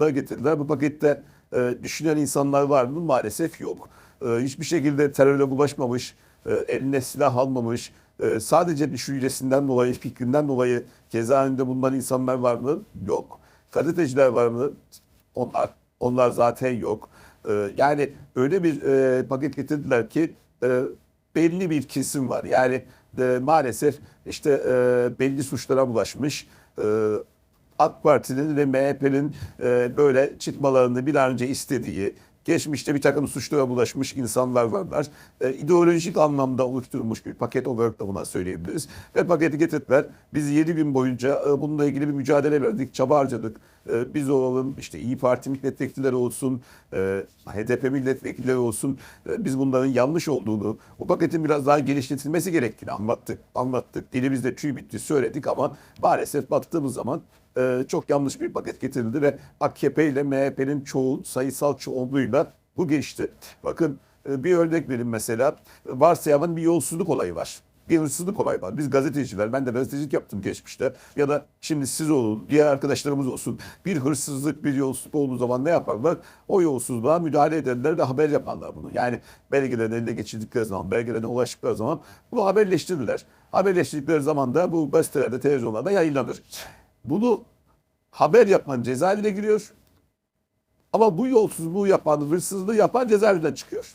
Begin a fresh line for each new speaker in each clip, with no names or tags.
da getirdiler. Bu pakette e, düşünen insanlar var mı? Maalesef yok. E, hiçbir şekilde terörle bulaşmamış, e, eline silah almamış, e, sadece düşüncesinden dolayı, fikrinden dolayı cezaevinde bulunan insanlar var mı? Yok. Gazeteciler var mı? Onlar, onlar zaten yok. E, yani öyle bir e, paket getirdiler ki e, belli bir kesim var. Yani e, maalesef işte e, belli suçlara bulaşmış. E, AK Parti'nin ve MHP'nin e, böyle çıkmalarını bir an önce istediği, geçmişte bir takım suçlara bulaşmış insanlar varlar. E, ideolojik anlamda oluşturulmuş bir paket olarak da buna söyleyebiliriz. Ve paketi getirdiler. Biz 7 gün boyunca e, bununla ilgili bir mücadele verdik, çaba harcadık. E, biz olalım, işte İyi Parti milletvekilleri olsun, e, HDP milletvekilleri olsun. E, biz bunların yanlış olduğunu, o paketin biraz daha genişletilmesi gerektiğini anlattık. Anlattık. Dilimizde tüy bitti söyledik ama maalesef baktığımız zaman e, çok yanlış bir paket getirildi ve AKP ile MHP'nin çoğu sayısal çoğunluğuyla bu geçti. Bakın e, bir örnek verin mesela. Varsayalım bir yolsuzluk olayı var. Bir hırsızlık olayı var. Biz gazeteciler, ben de gazetecilik yaptım geçmişte. Ya da şimdi siz olun, diğer arkadaşlarımız olsun. Bir hırsızlık, bir yolsuzluk olduğu zaman ne yaparlar? O yolsuzluğa müdahale edenler de haber yaparlar bunu. Yani belgelerini eline geçirdikleri zaman, belgelerine ulaştıkları zaman bunu haberleştirirler. Haberleştirdikleri zaman da bu gazetelerde, televizyonlarda yayınlanır. Bunu haber yapan cezaevine giriyor. Ama bu yolsuzluğu yapan, hırsızlığı yapan cezaevinden çıkıyor.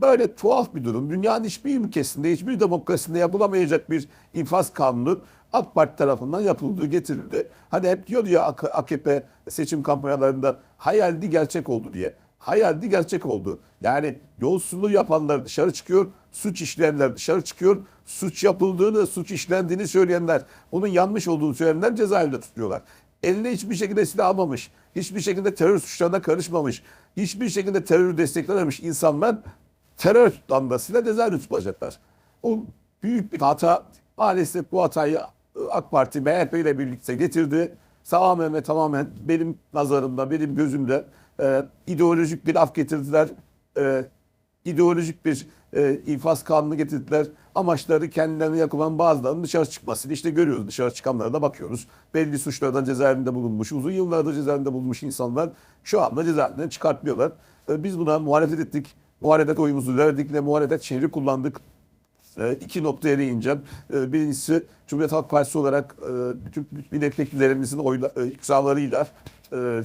Böyle tuhaf bir durum. Dünyanın hiçbir ülkesinde, hiçbir demokrasisinde yapılamayacak bir infaz kanunu AK Parti tarafından yapıldığı getirildi. Hani hep diyor ya AK- AKP seçim kampanyalarında hayaldi gerçek oldu diye. Hayaldi gerçek oldu. Yani yolsuzluğu yapanlar dışarı çıkıyor, suç işleyenler dışarı çıkıyor, suç yapıldığını, suç işlendiğini söyleyenler, onun yanlış olduğunu söyleyenler cezaevinde tutuyorlar. Eline hiçbir şekilde silah almamış, hiçbir şekilde terör suçlarına karışmamış, hiçbir şekilde terörü desteklememiş insanlar terör damgasıyla cezaevinde tutulacaklar. O büyük bir hata. Maalesef bu hatayı AK Parti MHP ile birlikte getirdi. Tamamen tamamen benim nazarımda, benim gözümde e, ideolojik bir af getirdiler. E, ideolojik bir e, infaz kanunu getirdiler. Amaçları kendilerine yakılan bazılarının dışarı çıkmasını işte görüyoruz. Dışarı çıkanlara da bakıyoruz. Belli suçlardan cezaevinde bulunmuş, uzun yıllardır cezaevinde bulunmuş insanlar şu anda cezaevinden çıkartmıyorlar. E, biz buna muhalefet ettik. Muhalefet oyumuzu verdik ve muhalefet şehri kullandık. E, iki noktaya değineceğim. E, birincisi Cumhuriyet Halk Partisi olarak e, bütün milletvekillerimizin oyla, e, imzalarıyla e,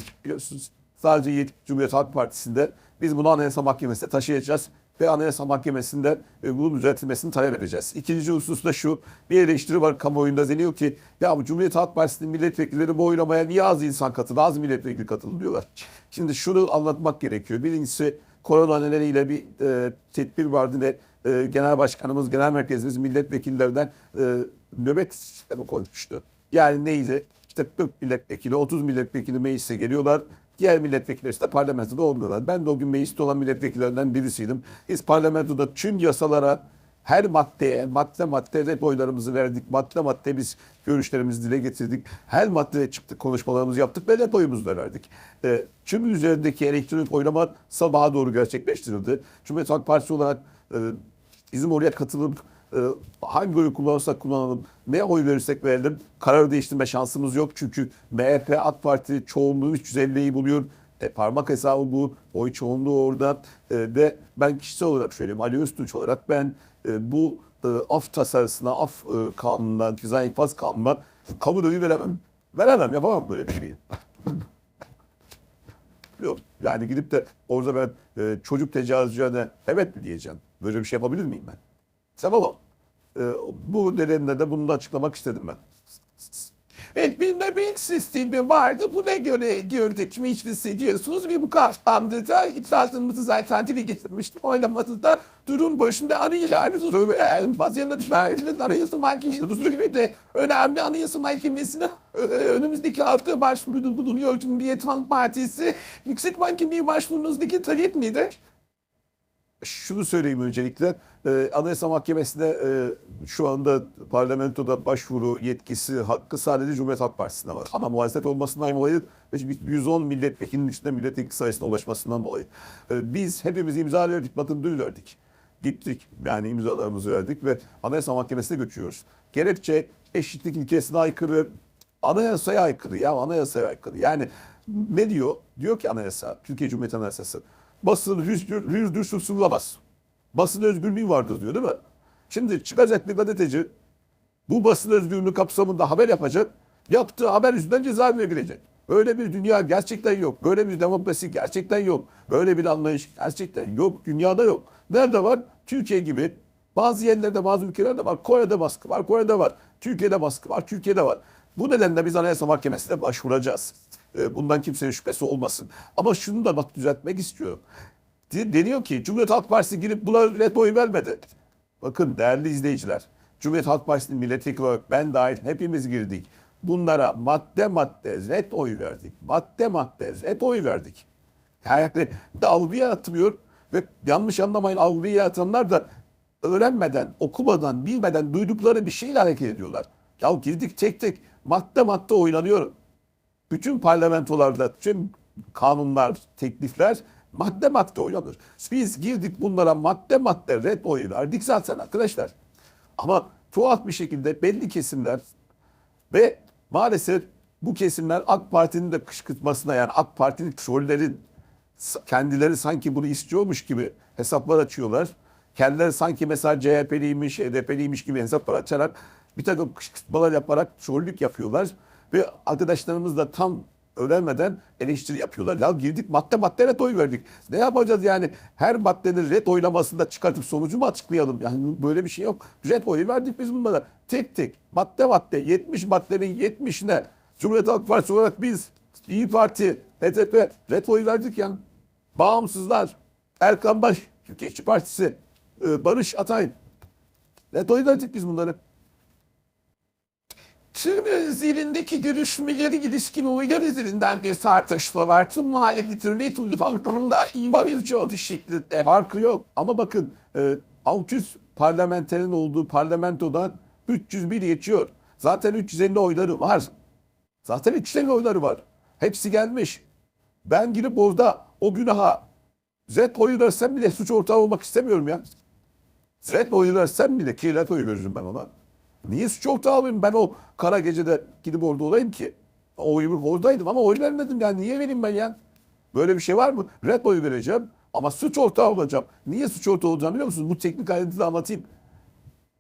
sadece Cumhuriyet Halk Partisi'nde biz bunu Anayasa Mahkemesi'ne taşıyacağız ve Anayasa Mahkemesi'nde e, bunun düzeltilmesini talep edeceğiz. İkinci husus da şu, bir eleştiri var kamuoyunda deniyor ki ya Cumhuriyet Halk Partisi'nin milletvekilleri bu oylamaya niye az insan katıldı, az milletvekili katıldı diyorlar. Şimdi şunu anlatmak gerekiyor. Birincisi korona nedeniyle bir e, tedbir vardı ve e, Genel Başkanımız, Genel Merkezimiz milletvekillerinden e, nöbet sistemi koymuştu. Yani neydi? İşte 40 milletvekili, 30 milletvekili meclise geliyorlar. Diğer milletvekilleri işte parlamentoda olmuyorlar. Ben de o gün mecliste olan milletvekillerinden birisiydim. Biz parlamentoda tüm yasalara, her maddeye, madde madde hep oylarımızı verdik. Madde madde biz görüşlerimizi dile getirdik. Her maddeye çıktık, konuşmalarımızı yaptık ve hep oyumuzu da verdik. E, tüm üzerindeki elektronik oylama sabaha doğru gerçekleştirildi. Cumhuriyet Halk Partisi olarak e, bizim oraya katılıp e, hangi oyu kullanırsak kullanalım, ne oy verirsek verelim karar değiştirme şansımız yok. Çünkü MHP, AK Parti çoğunluğu 350'yi buluyor. E, parmak hesabı bu. Oy çoğunluğu orada. E, ve ben kişisel olarak söyleyeyim Ali Öztunç olarak ben e, bu e, af tasarısına, af e, kanununa, ceza infaz kanununa kamu ödülü veremem. Veremem, yapamam böyle bir şeyi. Yok. Yani gidip de orada ben e, çocuk tecavüzcülerine evet mi diyeceğim? Böyle bir şey yapabilir miyim ben? Tamam. E, bu nedenle de bunu da açıklamak istedim ben. Evet, bir nöbet sistemi vardı. Buna göre gördük hiç hissediyorsunuz ve bu kapsamda da iddiasımızı zaten dile getirmiştim. Oylamasında durum başında arayacağını soruyor. Yani Haziran itibariyle Anayasa Mahkemesi gibi de önemli Anayasa Mahkemesi'ne önümüzdeki hafta başvuru bulunuyor. Cumhuriyet Halk Partisi Yüksek Mahkemeye başvurunuzdaki talep nedir? Şunu söyleyeyim öncelikle. Ee, Anayasa Mahkemesi'ne e, şu anda parlamentoda başvuru yetkisi hakkı sadece Cumhuriyet Halk Partisi'ne var. Ama muhalefet olmasından dolayı ve 110 milletvekilinin içinde milletvekili sayısına ulaşmasından dolayı. Ee, biz hepimiz imza verdik, bakın dün verdik. Gittik yani imzalarımızı verdik ve Anayasa Mahkemesi'ne götürüyoruz. Gerekçe eşitlik ilkesine aykırı, anayasaya aykırı ya anayasaya aykırı. Yani ne diyor? Diyor ki anayasa, Türkiye Cumhuriyeti Anayasası. Basın rüzdür, rüzdür susulamaz. Basın özgürlüğü vardır diyor değil mi? Şimdi çıkacak bir gazeteci bu basın özgürlüğü kapsamında haber yapacak. Yaptığı haber yüzünden cezaevine girecek. Böyle bir dünya gerçekten yok. Böyle bir demokrasi gerçekten yok. Böyle bir anlayış gerçekten yok. Dünyada yok. Nerede var? Türkiye gibi. Bazı yerlerde, bazı ülkelerde var. Kore'de baskı var, Kore'de var. Türkiye'de baskı var, Türkiye'de var. Bu nedenle biz Anayasa Mahkemesi'ne başvuracağız. Ee, Bundan kimsenin şüphesi olmasın. Ama şunu da bak düzeltmek istiyorum. De- Deniyor ki Cumhuriyet Halk Partisi girip buna red oy vermedi. Bakın değerli izleyiciler. Cumhuriyet Halk Partisi'nin milletvekili olarak ben dahil hepimiz girdik. Bunlara madde madde red oy verdik. Madde madde red oy verdik. Yani algı yaratmıyor ve yanlış anlamayın algıyı yaratanlar da öğrenmeden, okumadan, bilmeden duydukları bir şeyle hareket ediyorlar. Ya girdik tek tek madde madde oynanıyor. Bütün parlamentolarda tüm kanunlar, teklifler madde madde oynanır. Biz girdik bunlara madde madde red oyu verdik zaten arkadaşlar. Ama tuhaf bir şekilde belli kesimler ve maalesef bu kesimler AK Parti'nin de kışkırtmasına yani AK Parti'nin trollerin kendileri sanki bunu istiyormuş gibi hesaplar açıyorlar. Kendileri sanki mesela CHP'liymiş, HDP'liymiş gibi hesaplar açarak bir takım kışkırtmalar yaparak trollük yapıyorlar. Ve arkadaşlarımız da tam öğrenmeden eleştiri yapıyorlar. Ya girdik madde madde red oy verdik. Ne yapacağız yani? Her maddenin red oylamasında çıkartıp sonucu mu açıklayalım? Yani böyle bir şey yok. Red oyu verdik biz bunlara. Tek tek madde madde 70 maddenin 70'ine Cumhuriyet Halk Partisi olarak biz İyi Parti, HDP red oyu verdik ya. Bağımsızlar, Erkan Baş, Türkiye İşçi Partisi, e, Barış Atay. Red oyu verdik biz bunları. Tüm zilindeki görüşmeleri ilişkin oylar üzerinden bir tartışma var. Tüm muhalefetin red oyu farkında imbarızcı adı şeklinde. Farkı yok. Ama bakın e, 600 parlamenterin olduğu parlamentodan 301 geçiyor. Zaten 350 oyları var. Zaten 350 oyları var. Hepsi gelmiş. Ben girip orada o günaha Z oyu versem bile suç ortağı olmak istemiyorum ya. Z oyu versem bile ki red oyu veririm ben ona. Niye suç ortağı olayım? Ben o kara gecede gidip orada olayım ki. O oyu oradaydım ama oy vermedim yani. Niye vereyim ben ya? Böyle bir şey var mı? Red oyu vereceğim ama suç ortağı olacağım. Niye suç ortağı olacağım biliyor musunuz? Bu teknik ayrıntıyı anlatayım.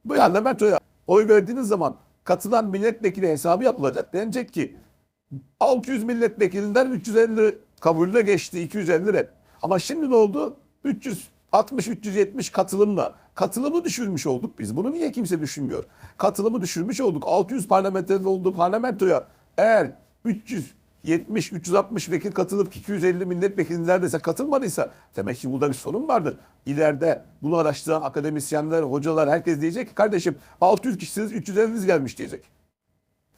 Bu parlamentoya oy verdiğiniz zaman katılan milletvekili hesabı yapılacak. Denecek ki 600 milletvekilinden 350 kabulüne geçti 250 red. Ama şimdi ne oldu? 360-370 katılımla. Katılımı düşürmüş olduk biz. Bunu niye kimse düşünmüyor? Katılımı düşürmüş olduk. 600 parlamenterin olduğu parlamentoya eğer 370-360 vekil katılıp 250 milletvekili neredeyse katılmadıysa demek ki burada bir sorun vardır. İleride bunu araştıran akademisyenler, hocalar herkes diyecek ki kardeşim 600 kişisiniz 350'niz gelmiş diyecek.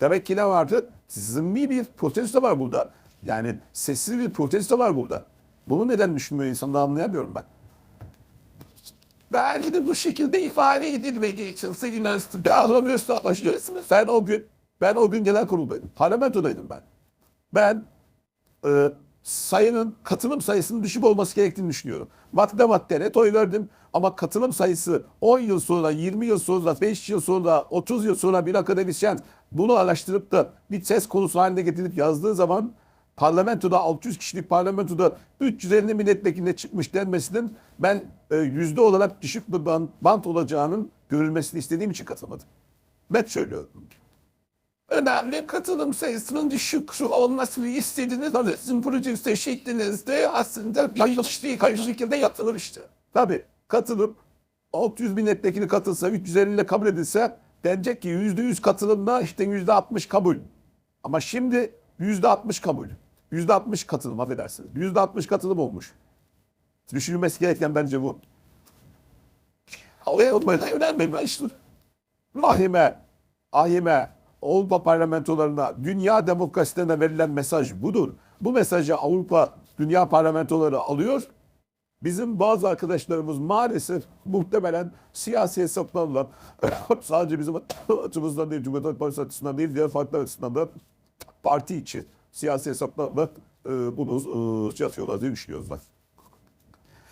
Demek ki ne vardı? Sizin bir protesto var burada. Yani sessiz bir protesto var burada. Bunu neden düşünmüyor insanlar anlayamıyorum ben. Belki de bu şekilde ifade edilmediği için senin arasında anlamıyorsun anlaşıyorsun. Sen o gün, ben o gün genel kuruldaydım. Parlamentodaydım ben. Ben e, sayının katılım sayısının düşük olması gerektiğini düşünüyorum. Madde madde net oy verdim ama katılım sayısı 10 yıl sonra, 20 yıl sonra, 5 yıl sonra, 30 yıl sonra bir akademisyen bunu araştırıp da bir test konusu haline getirip yazdığı zaman parlamentoda 600 kişilik parlamentoda 350 milletvekiline çıkmış denmesinin ben e, yüzde olarak düşük bir bant, olacağının görülmesini istediğim için katılmadım. Ben söylüyorum. Önemli katılım sayısının düşük olmasını istediğiniz ama sizin projenize şeklinizde aslında karşı şekilde yapılır işte. Tabii katılım 600 milletvekili katılsa 350 ile kabul edilse denecek ki %100 katılımla işte %60 kabul. Ama şimdi %60 kabul. %60 katılım affedersiniz. %60 katılım olmuş. Düşünülmesi gereken bence bu. Havaya olmaya önemli. Ben işte Rahime, ahime, Avrupa parlamentolarına, dünya demokrasilerine verilen mesaj budur. Bu mesajı Avrupa dünya parlamentoları alıyor. Bizim bazı arkadaşlarımız maalesef muhtemelen siyasi hesaplarla sadece bizim açımızdan değil, Cumhuriyet Halk Partisi açısından değil, diğer partiler açısından da parti içi siyasi hesaplarla e, bunu e, şey diye düşünüyoruz ben.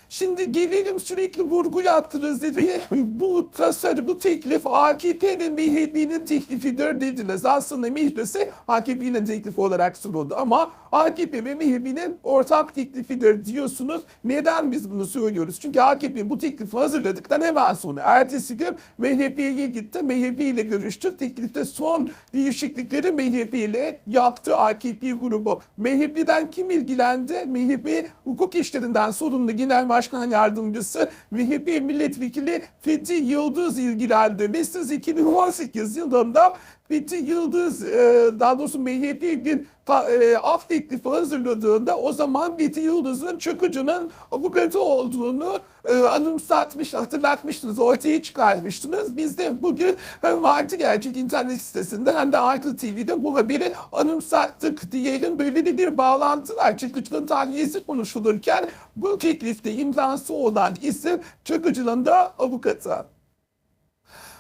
Şimdi gelelim sürekli vurgu yaptınız dedi. Bu tasarı, bu teklif AKP'nin MHP'nin teklifidir dediniz. Aslında meclise AKP'nin teklifi olarak sunuldu ama AKP ve MHP'nin ortak teklifidir diyorsunuz. Neden biz bunu söylüyoruz? Çünkü AKP bu teklifi hazırladıktan hemen sonra ertesi gün MHP'ye gitti. MHP ile görüştü. Teklifte son değişiklikleri MHP ile yaptı AKP grubu. MHP'den kim ilgilendi? MHP hukuk işlerinden sorumlu genel başkan yardımcısı MHP milletvekili Fethi Yıldız ilgilendi. Ve siz 2018 yılında Fethi Yıldız e, daha doğrusu bir ta- e, af teklifi hazırladığında o zaman Fethi Yıldız'ın Çakıcı'nın avukatı olduğunu e, anımsatmış, hatırlatmıştınız, ortaya çıkarmıştınız. Biz de bugün hem Artı Gerçek internet sitesinde hem de Artı TV'de bu haberi anımsattık diyelim. Böyle de bir bağlantı var. Çakıcı'nın tahliyesi konuşulurken bu teklifte imzası olan isim Çakıcı'nın da avukatı.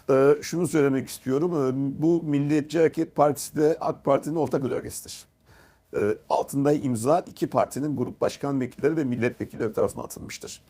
Ee, şunu söylemek istiyorum. Ee, Bu Milliyetçi Hareket Partisi de AK Parti'nin ortak önergesidir. Ee, altında imza iki partinin grup başkan vekilleri ve milletvekilleri tarafından atılmıştır.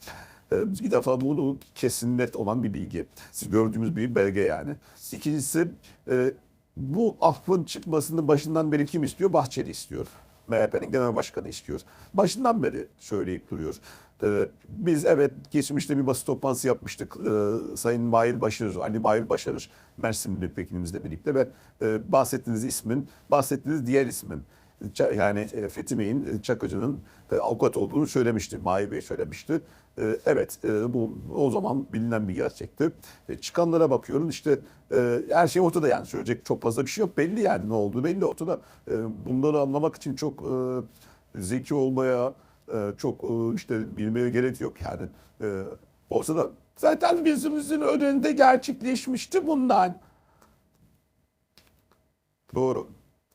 Ee, bir defa bu kesin net olan bir bilgi. Siz gördüğümüz bir belge yani. İkincisi e, bu affın çıkmasını başından beri kim istiyor? Bahçeli istiyor. MHP'nin genel başkanı istiyor. Başından beri söyleyip duruyor. Ee, biz evet geçmişte bir basın toplantısı yapmıştık. Ee, Sayın Mahir Başarır, Ali Mahir Başarır, Mersin milletvekilimizle birlikte ve e, bahsettiğiniz ismin, bahsettiğiniz diğer ismin yani e, Fethi Bey'in e, Çakıcı'nın e, avukat olduğunu söylemişti. Mahir Bey söylemişti. Evet bu o zaman bilinen bir gerçekti. Çıkanlara bakıyorum işte her şey ortada yani söyleyecek çok fazla bir şey yok. Belli yani ne olduğu belli ortada. Bunları anlamak için çok zeki olmaya, çok işte bilmeye gerek yok yani. E, Ortada zaten bizimizin önünde gerçekleşmişti bundan. Doğru.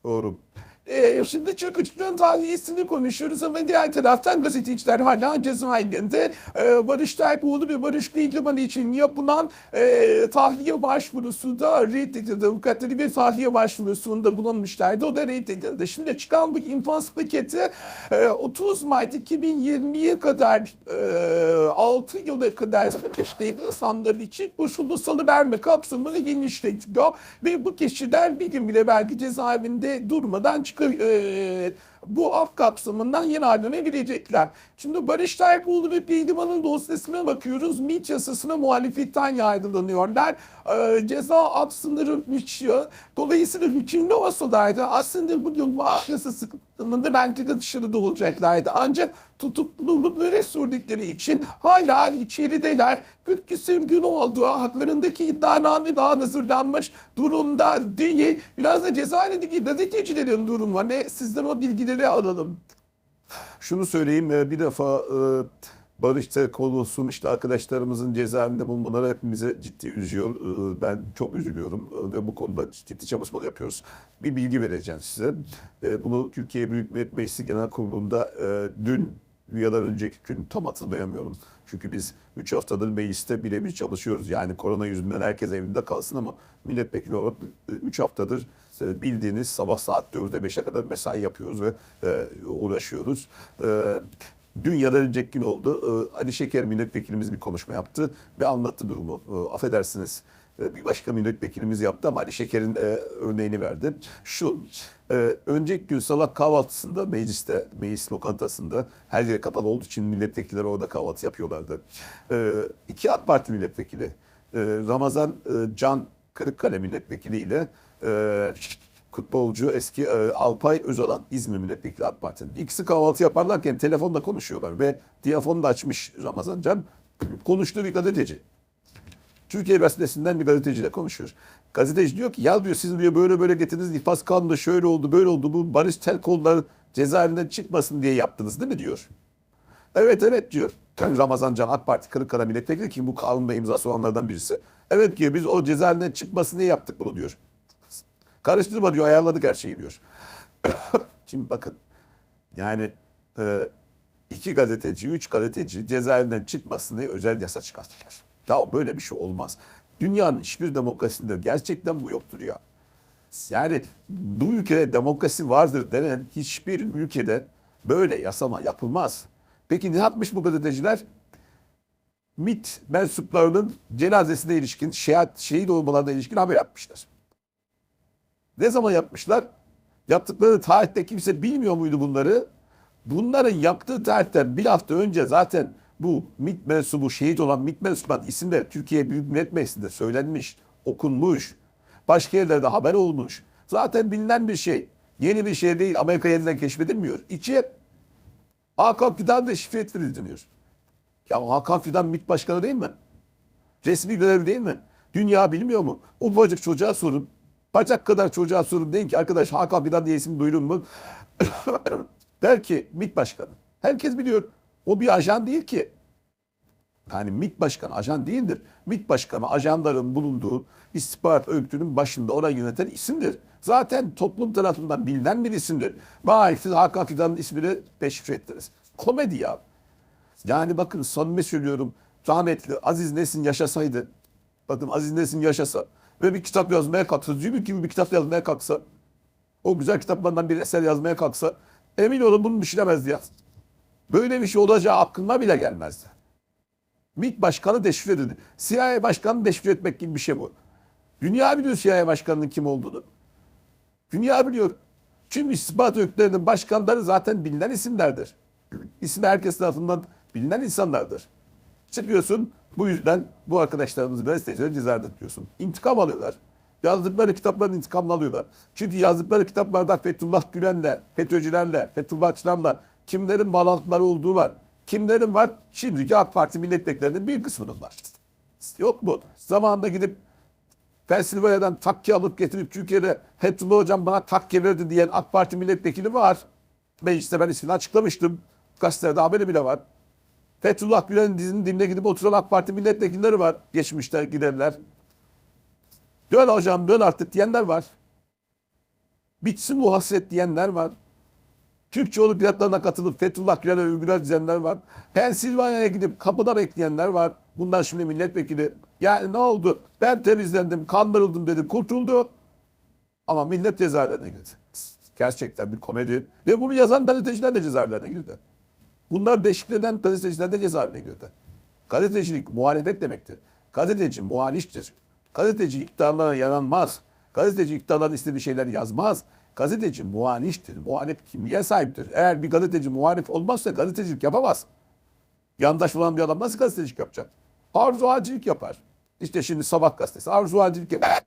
Doğru. Ee, şimdi Çakıcı'nın tahliyesini konuşuyoruz ama diğer taraftan gazeteciler hala cezaevinde e, Barış Terpoğlu ve Barış Kıyıcıman için yapılan e, tahliye başvurusu da reddedildi. Avukatları bir tahliye başvurusunda bulunmuşlardı. O da reddedildi. Şimdi çıkan bu infaz paketi e, 30 Mart 2020'ye kadar e, 6 yıla kadar işte insanlar için koşullu salıverme kapsamını genişletiyor. Ve bu kişiler bir gün bile belki cezaevinde durmadan çıkıyor. E, bu af kapsamından yeni haline girecekler. Şimdi Barış Terkoğlu ve Pehlivan'ın dosyasına bakıyoruz. MİT yasasına muhalefetten yargılanıyorlar. E, ceza af sınırı geçiyor. Dolayısıyla hükümlü olsalardı aslında bu af yasası kısmında belki dışarıda olacaklardı. Ancak tutuklulukları sürdükleri için hala içerideler. 40 küsur gün oldu. Haklarındaki iddianame daha hazırlanmış durumda değil. Biraz da cezaevindeki gazetecilerin durumu. Ne sizden o bilgileri alalım. Şunu söyleyeyim e, bir defa e, Barış Terkoğlu'sun işte arkadaşlarımızın cezaevinde bulunmaları hepimize ciddi üzüyor. E, Ben çok üzülüyorum ve bu konuda ciddi çalışmalar yapıyoruz. Bir bilgi vereceğim size. Bunu Türkiye Büyük Millet Meclisi Genel Kurulu'nda dün ya da önceki gün tam hatırlayamıyorum. Çünkü biz 3 haftadır mecliste birebir çalışıyoruz. Yani korona yüzünden herkes evinde kalsın ama milletvekili olarak 3 haftadır e, bildiğiniz sabah saat 4'e 5'e kadar mesai yapıyoruz ve e, uğraşıyoruz. E, Dün ya da önceki gün oldu. E, Ali Şeker milletvekilimiz bir konuşma yaptı ve anlattı durumu. Affedersiniz bir başka milletvekilimiz yaptı ama Ali Şeker'in e, örneğini verdi. Şu, e, önceki gün sabah kahvaltısında mecliste, meclis lokantasında her yer kapalı olduğu için milletvekilleri orada kahvaltı yapıyorlardı. E, iki AK Parti milletvekili, e, Ramazan e, Can Kırıkkale milletvekili ile e, futbolcu eski e, Alpay Özalan İzmir milletvekili AK Parti'nin. İkisi kahvaltı yaparlarken telefonda konuşuyorlar ve diyafonu da açmış Ramazan Can. Konuştuğu bir gazeteci. Türkiye Gazetesi'nden bir gazeteciyle konuşuyor. Gazeteci diyor ki ya diyor siz diyor böyle böyle getirdiniz iflas kanunu şöyle oldu böyle oldu bu Barış Telkoğlu'lar cezaevinden çıkmasın diye yaptınız değil mi diyor. Evet evet diyor. Tabii Ramazan Can AK Parti Kırıkkale milletvekili ki bu kanunda imzası olanlardan birisi. Evet diyor biz o cezaevinden çıkmasın diye yaptık bunu diyor. Karıştırma diyor ayarladık her şeyi diyor. Şimdi bakın yani e, iki gazeteci, üç gazeteci cezaevinden çıkmasın diye özel yasa çıkarttılar. Ya böyle bir şey olmaz. Dünyanın hiçbir demokrasisinde gerçekten bu yoktur ya. Yani bu ülkede demokrasi vardır denen hiçbir ülkede böyle yasama yapılmaz. Peki ne yapmış bu gazeteciler? MİT mensuplarının cenazesine ilişkin, şehit, şehit olmalarına ilişkin haber yapmışlar. Ne zaman yapmışlar? Yaptıkları tarihte kimse bilmiyor muydu bunları? Bunların yaptığı tarihten bir hafta önce zaten bu MİT mensubu şehit olan MİT mensuban isimleri Türkiye Büyük Millet Meclisi'nde söylenmiş, okunmuş. Başka yerlerde haber olmuş. Zaten bilinen bir şey. Yeni bir şey değil. Amerika yeniden keşfedilmiyor. İçi Hakan Fidan ve şifre ediliyor. Ya Hakan Fidan MİT başkanı değil mi? Resmi görev değil mi? Dünya bilmiyor mu? Ufacık çocuğa sorun. Bacak kadar çocuğa sorun deyin ki arkadaş Hakan Fidan diye isim duydun mu? Der ki MİT başkanı. Herkes biliyor. O bir ajan değil ki. Yani MİT başkanı ajan değildir. MİT başkanı ajanların bulunduğu istihbarat örgütünün başında orayı yöneten isimdir. Zaten toplum tarafından bilinen bir isimdir. Vay siz Hakan Fidan'ın ismini deşifre ettiniz. Komedi ya. Yani bakın samimi söylüyorum. Rahmetli Aziz Nesin yaşasaydı. Bakın Aziz Nesin yaşasa ve bir kitap yazmaya kalksa, Zübük gibi bir kitap yazmaya kalksa, o güzel kitaplardan bir eser yazmaya kalksa, emin olun bunu düşünemezdi ya. Böyle bir şey olacağı aklına bile gelmezdi. MİT başkanı deşifre edildi. CIA başkanı deşifre etmek gibi bir şey bu. Dünya biliyor CIA başkanının kim olduğunu. Dünya biliyor. Çünkü istihbarat örgütlerinin başkanları zaten bilinen isimlerdir. İsmi herkes tarafından bilinen insanlardır. Çıkıyorsun bu yüzden bu arkadaşlarımız gazetecileri cezaevinde tutuyorsun. İntikam alıyorlar. Yazdıkları kitapların intikamını alıyorlar. Çünkü yazdıkları kitaplarda Fethullah Gülen'le, FETÖ'cülerle, Fethullahçılarla kimlerin bağlantıları olduğu var. Kimlerin var? Şimdiki AK Parti milletvekillerinin bir kısmının var. Yok mu? Zamanında gidip Pensilvanya'dan takke alıp getirip Türkiye'de Fethullah Hocam bana takke verdi diyen AK Parti milletvekili var. Mecliste ben ismini açıklamıştım. Gazetelerde haberi bile var. Fethullah Gülen'in dizinin dibine gidip oturan AK Parti milletvekilleri var. Geçmişte gidenler. Dön hocam dön artık diyenler var. Bitsin bu hasret diyenler var. Türkçe olimpiyatlarına katılıp Fethullah Gülen'e övgüler dizenler var. Pensilvanya'ya gidip kapıda bekleyenler var. Bunlar şimdi milletvekili. Yani ne oldu? Ben temizlendim, kandırıldım dedim, kurtuldu. Ama millet cezaevlerine girdi. Gerçekten bir komedi. Ve bunu yazan gazeteciler de cezaevlerine girdi. Bunlar deşiklenen gazeteciler de cezaevine girdi. Gazetecilik muhalefet demektir. Gazeteci muhaliftir. Gazeteci iktidarlara yaranmaz. Gazeteci iktidarların istediği şeyler yazmaz. Gazeteci muhaliftir. Muhalif kimliğe sahiptir. Eğer bir gazeteci muhalif olmazsa gazetecilik yapamaz. Yandaş olan bir adam nasıl gazetecilik yapacak? Arzu halcilik yapar. İşte şimdi Sabah gazetesi arzu halcilik yapar.